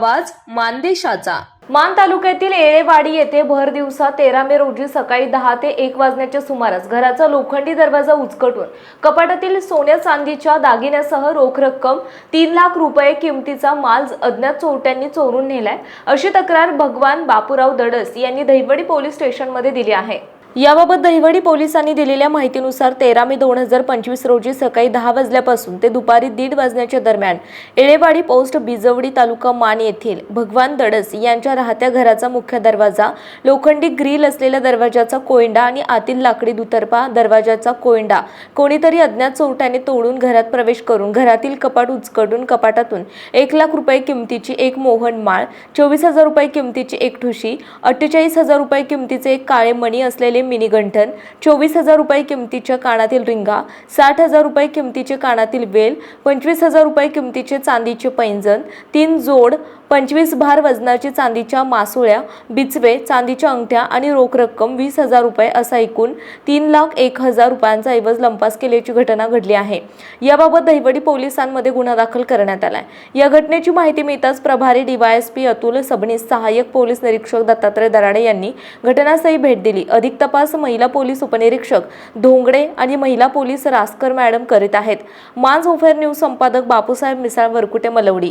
आवाज मानदेशाचा. मान तालुक्यातील येळेवाडी येथे भर दिवसा तेरा मे रोजी सकाळी दहा ते एक वाजण्याच्या सुमारास घराचा लोखंडी दरवाजा उचकटून कपाटातील सोन्या चांदीच्या दागिन्यासह रोख रक्कम तीन लाख रुपये किमतीचा माल अज्ञात चोरट्यांनी चोरून नेलाय अशी तक्रार भगवान बापूराव दडस यांनी दहिवडी पोलीस स्टेशनमध्ये दिली आहे. याबाबत दहिवडी पोलिसांनी दिलेल्या माहितीनुसार तेरा मे दोन हजार पंचवीस रोजी सकाळी दहा वाजल्यापासून ते दुपारी दीड वाजण्याच्या दरम्यान एळेवाडी पोस्ट बिजवडी तालुका मान येथील भगवान दडस यांच्या राहत्या घराचा मुख्य दरवाजा लोखंडी ग्रिल असलेल्या दरवाजाचा कोयंडा आणि आतील लाकडी दुतर्फा दरवाजाचा कोयंडा कोणीतरी अज्ञात चोरट्याने तोडून घरात प्रवेश करून घरातील कपाट उचकडून कपाटातून एक लाख रुपये किमतीची एक मोहन माळ चोवीस हजार रुपये किमतीची एक ठुशी अठ्ठेचाळीस हजार रुपये किमतीचे एक काळे मणी असलेले मिनी मिनीगंठन चोवीस हजार रुपये किमतीच्या कानातील रिंगा साठ हजार रुपये किमतीचे कानातील वेल पंचवीस हजार रुपये किमतीचे चांदीचे पैंजण तीन जोड पंचवीस भार वजनाची चांदीच्या मासुळ्या बिचवे चांदीच्या अंगठ्या आणि रोख रक्कम वीस हजार रुपये असा एकूण तीन लाख एक हजार रुपयांचा ऐवज लंपास केल्याची घटना घडली आहे. याबाबत दहिवडी पोलिसांमध्ये गुन्हा दाखल करण्यात आलाय. या घटनेची माहिती मिळताच प्रभारी डीवायएसपी अतुल सबनीस सहाय्यक पोलीस निरीक्षक दत्तात्रय दराडे यांनी घटनास्थळी भेट दिली. अधिक तपास महिला पोलीस उपनिरीक्षक धोंगडे आणि महिला पोलीस रासकर मॅडम करीत आहेत. मान झोफेर न्यूज संपादक बापूसाहेब मिसाळ वरकुटे मलवडी.